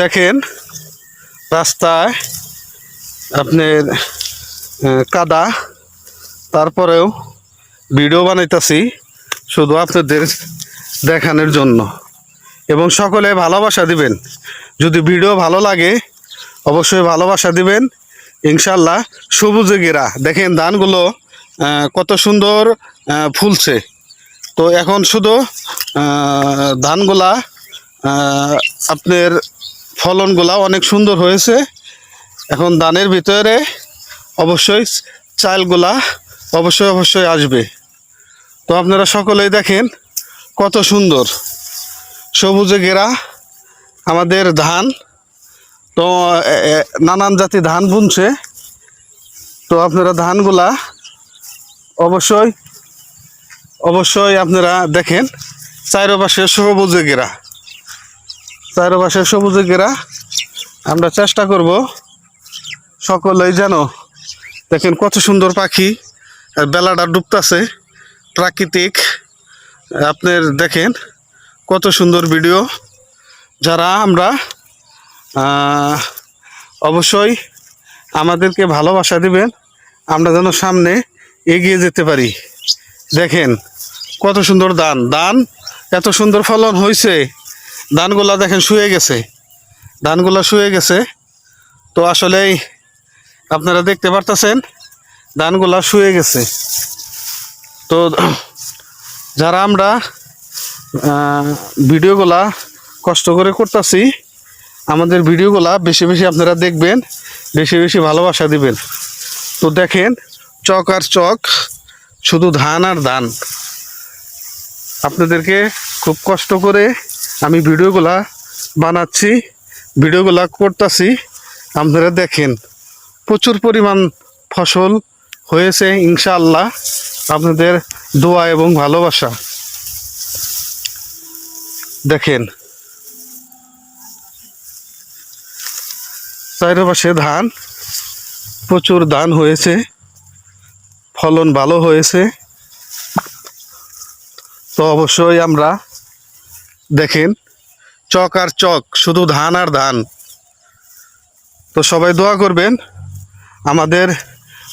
দেখেন রাস্তায় আপনার কাদা, তারপরেও ভিডিও বানাইতেছি শুধু আপনাদের দেখানোর জন্য। এবং সকলে ভালোবাসা দিবেন। যদি ভিডিও ভালো লাগে, অবশ্যই ভালোবাসা দিবেন। ইনশাল্লাহ সবুজে গেরা দেখেন ধানগুলো কত সুন্দর ফুলছে। তো এখন শুধু ধানগুলা আপনার ফলনগুলা অনেক সুন্দর হয়েছে। এখন ধানের ভিতরে অবশ্যই চালগুলা অবশ্যই অবশ্যই আসবে। তো আপনারা সকলেই দেখেন কত সুন্দর সবুজে ঘেরা আমাদের ধান। তো নানান জাতি ধান বুনছে। তো আপনারা ধানগুলা অবশ্যই অবশ্যই আপনারা দেখেন চারোপাশে সবুজে ঘেরা। চারোপাশে সবুজে ঘেরা। আমরা চেষ্টা করব সকলেই যেন দেখেন কত সুন্দর পাখি, আর বেলাটা ডুবতাছে। প্রাকৃতিক, আপনার দেখেন কত সুন্দর ভিডিও। যারা আমরা অবশ্যই আমাদেরকে ভালোবাসা দিবেন, আমরা যেন সামনে এগিয়ে যেতে পারি। দেখেন কত সুন্দর দান। দান, এত সুন্দর ফলন হয়েছে ধানগুলা দেখেন শুয়ে গেছে। ধানগুলা শুয়ে গেছে। তো আসলেই আপনারা দেখতে পারতেছেন, ধানগুলা শুয়ে গেছে। তো যারা আমরা ভিডিওগুলা কষ্ট করে করতেছি, আমাদের ভিডিওগুলা বেশি বেশি আপনারা দেখবেন, বেশি বেশি ভালোবাসা দিবেন। তো দেখেন, চক আর চক, শুধু ধান আর ধান। আপনাদেরকে খুব কষ্ট করে আমি ভিডিওগুলা বানাচ্ছি, ভিডিওগুলা করতেছি, আপনারা দেখেন, প্রচুর পরিমাণ ফসল হয়েছে, ইনশাআল্লাহ, আপনাদের দোয়া এবং ভালোবাসা। দেখেন, চারপাশে ধান, প্রচুর ধান হয়েছে, ফলন ভালো হয়েছে। তো অবশ্যই আমরা দেখেন, চক আর চক, শুধু ধান আর ধান। তো সবাই দোয়া করবেন, আমাদের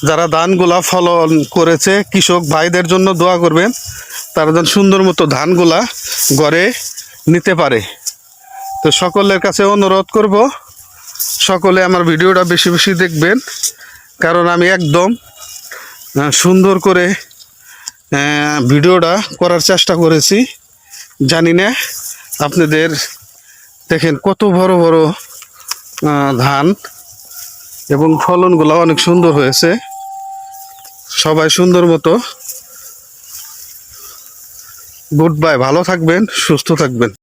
যারা ধানগুলা ফলন করেছে, কৃষক ভাইদের জন্য দোয়া করবেন, তারা যেন সুন্দর মতো ধানগুলা গড়ে নিতে পারে। তো সকলের কাছে অনুরোধ করব, সকলে আমার ভিডিওটা বেশি বেশি দেখবেন, কারণ আমি একদম সুন্দর করে ভিডিওটা করার চেষ্টা করেছি। জানি না আপনাদের দেখেন কত বড় বড় ধান এবং ফলনগুলো অনেক সুন্দর হয়েছে। সবাই সুন্দর মতো। গুড বাই, ভালো থাকবেন, সুস্থ থাকবেন।